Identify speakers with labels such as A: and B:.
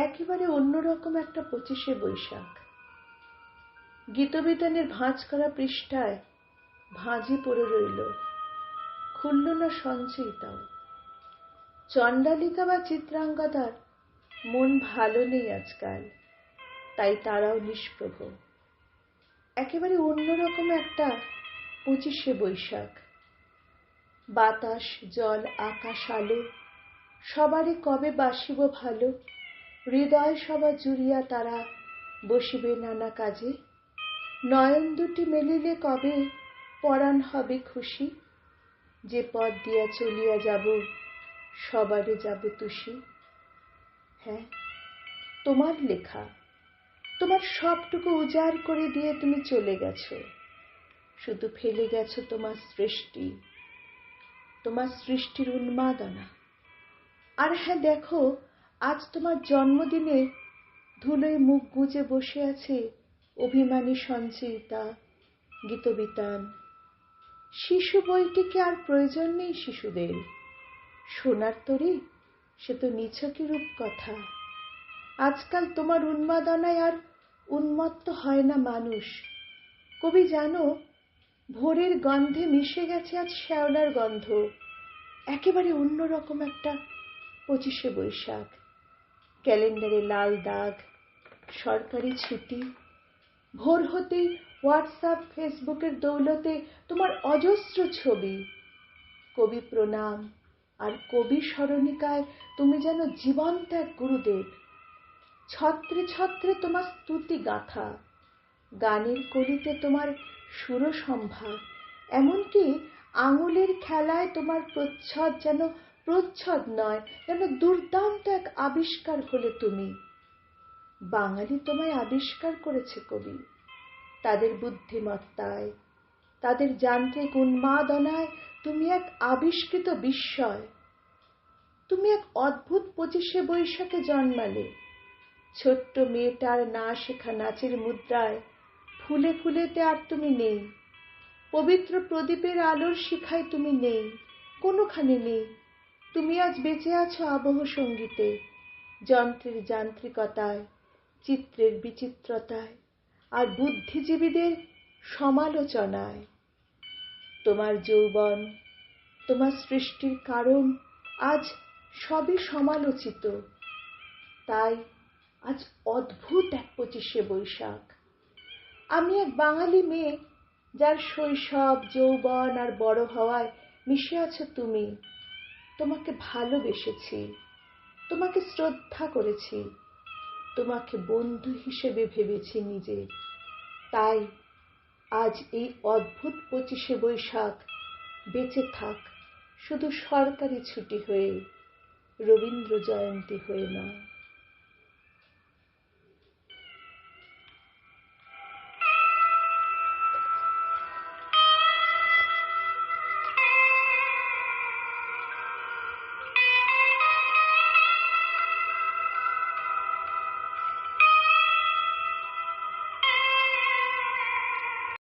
A: একেবারে অন্যরকম একটা পঁচিশে বৈশাখ। গীতবিতানের ভাঁজ করা পৃষ্ঠায় ভাঁজি পড়ে রইল। খুলল না সঞ্চয়িতাও। চণ্ডালিকা বা চিত্রাঙ্গদার মন ভালো নেই আজকাল, তাই তারাও নিষ্প্রভ। একেবারে অন্যরকম একটা পঁচিশে বৈশাখ। বাতাস, জল, আকাশ, আলো, সবারই কবে বাসিব ভালো? হৃদয় সভা জুড়িয়া তারা বসিবে নানা কাজে। নয়ন দুটি মেলিলে কবে পরাণ হবে খুশি? যে পথ দিয়া চলিয়া যাব সবারে যাব তুষি। হ্যাঁ তোমার লেখা, তোমার সবটুকু উজাড় করে দিয়ে তুমি চলে গেছো। শুধু ফেলে গেছো তোমার সৃষ্টি, তোমার সৃষ্টির উন্মাদনা। আর হ্যাঁ দেখো আজ তোমার জন্মদিনে ধুলোয় মুখ গুজে বসে আছে অভিমানী সঞ্চয়িতা গীতবিতান। শিশু বইটিকে আর প্রয়োজন নেই শিশুদের? সোনার তরি, সে তো নিছকি রূপ কথা আজকাল তোমার উন্মাদনায় আর উন্মত্ত হয় না মানুষ। কবি জানো, ভোরের গন্ধে মিশে গেছে আজ শ্যাওলার গন্ধ। একেবারে অন্যরকম একটা পঁচিশে বৈশাখ। ক্যালেন্ডারে লাল দাগ, সরকারি ছুটি। ভোর হতেই হোয়াটসঅ্যাপ, ফেসবুকের দৌলতে তোমার অজস্র ছবি। কবি প্রণাম আর কবি স্মরণিকায় তুমি যেন জীবন্ত এক গুরুদেব। ছত্রে ছত্রে তোমার স্তুতি গাথা, গানের কলিতে তোমার সুরসম্ভার এমনকি আঙুলের খেলায় তোমার প্রচ্ছদ যেন প্রচ্ছদ নয়, যেন দুর্দান্ত এক আবিষ্কার হলে তুমি। বাঙালি তোমায় আবিষ্কার করেছে কবি। তাদের বুদ্ধিমত্তায়, তাদের যান্ত্রিক উন্মাদনায় তুমি এক আবিষ্কৃত বিস্ময়। তুমি এক অদ্ভুত পঁচিশে বৈশাখে জন্মালে। ছোট্ট মেয়েটার না শেখা নাচের মুদ্রায় ফুলে ফুলেতে আর তুমি নেই। পবিত্র প্রদীপের আলোর শিখায় তুমি নেই, কোনোখানে নেই। তুমি আজ বেঁচে আছো আবহ সঙ্গীতে, যন্ত্রের যান্ত্রিকতায়, চিত্রের বিচিত্রতায়, আর বুদ্ধিজীবীদের সমালোচনায়। তোমার যৌবন, তোমার সৃষ্টির কারণ আজ সবই সমালোচিত। তাই আজ অদ্ভুত এক পঁচিশে বৈশাখ। আমি এক বাঙালি মেয়ে, যার শৈশব, যৌবন আর বড় হওয়ায় মিশে আছো তুমি। তোমাকে ভালোবেসেছি, তোমাকে শ্রদ্ধা করেছি, তোমাকে বন্ধু হিসেবে ভেবেছি নিজে। তাই আজ এই অদ্ভুত পঁচিশে বৈশাখ বেঁচে থাক, শুধু সরকারি ছুটি হয়ে রবীন্দ্র জয়ন্তী হয়ে নয়।